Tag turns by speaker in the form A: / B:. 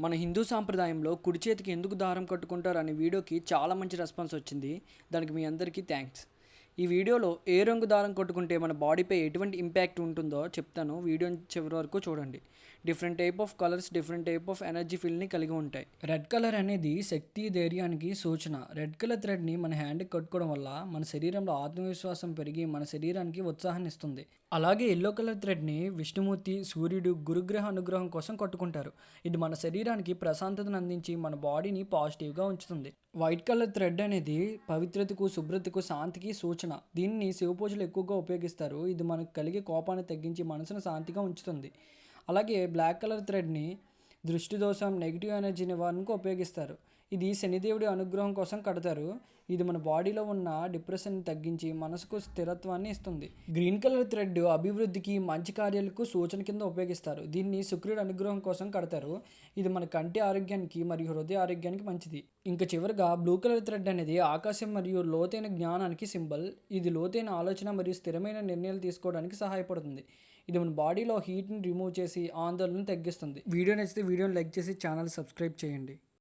A: మన హిందూ సాంప్రదాయంలో కుడి చేతికి ఎందుకు దారం కట్టుకుంటారు అనే వీడియోకి చాలా మంచి రెస్పాన్స్ వచ్చింది. దానికి మీ అందరికీ థ్యాంక్స్ ఈ వీడియోలో ఏ రంగు దారం కట్టుకుంటే మన బాడీపై ఎటువంటి ఇంపాక్ట్ ఉంటుందో చెప్తాను. వీడియో చివరి వరకు చూడండి. Different type of colours different type of energy ఫీల్ని కలిగి ఉంటాయి. రెడ్ కలర్ అనేది శక్తి ధైర్యానికి సూచన. రెడ్ కలర్ థ్రెడ్ని మన హ్యాండ్కి కట్టుకోవడం వల్ల మన శరీరంలో ఆత్మవిశ్వాసం పెరిగి మన శరీరానికి ఉత్సాహాన్ని ఇస్తుంది. అలాగే ఎల్లో కలర్ థ్రెడ్ని విష్ణుమూర్తి సూర్యుడు గురుగ్రహ అనుగ్రహం కోసం కట్టుకుంటారు. ఇది మన శరీరానికి ప్రశాంతతను అందించి మన బాడీని పాజిటివ్గా ఉంచుతుంది. వైట్ కలర్ థ్రెడ్ అనేది పవిత్రతకు శుభ్రతకు శాంతికి సూచన. దీన్ని శివపూజలు ఎక్కువగా ఉపయోగిస్తారు. ఇది మనకు కలిగే కోపాన్ని తగ్గించి మనసును శాంతిగా ఉంచుతుంది. అలాగే బ్లాక్ కలర్ థ్రెడ్ని దృష్టి దోషం నెగిటివ్ ఎనర్జీ నివారణకు ఉపయోగిస్తారు. ఇది శనిదేవుడి అనుగ్రహం కోసం కడతారు. ఇది మన బాడీలో ఉన్న డిప్రెషన్ని తగ్గించి మనసుకు స్థిరత్వాన్ని ఇస్తుంది. గ్రీన్ కలర్ థ్రెడ్ అభివృద్ధికి మంచి కార్యాలకు సూచన కింద ఉపయోగిస్తారు. దీన్ని శుక్రుడి అనుగ్రహం కోసం కడతారు. ఇది మన కంటి ఆరోగ్యానికి మరియు హృదయ ఆరోగ్యానికి మంచిది. ఇంకా చివరిగా బ్లూ కలర్ థ్రెడ్ అనేది ఆకాశం మరియు లోతైన జ్ఞానానికి సింబల్. ఇది లోతైన ఆలోచన మరియు స్థిరమైన నిర్ణయాలు తీసుకోవడానికి సహాయపడుతుంది. ఇది మన బాడీలో హీట్ని రిమూవ్ చేసి ఆందోళనను తగ్గిస్తుంది. వీడియో నచ్చితే వీడియోని లైక్ చేసి ఛానల్ సబ్స్క్రైబ్ చేయండి.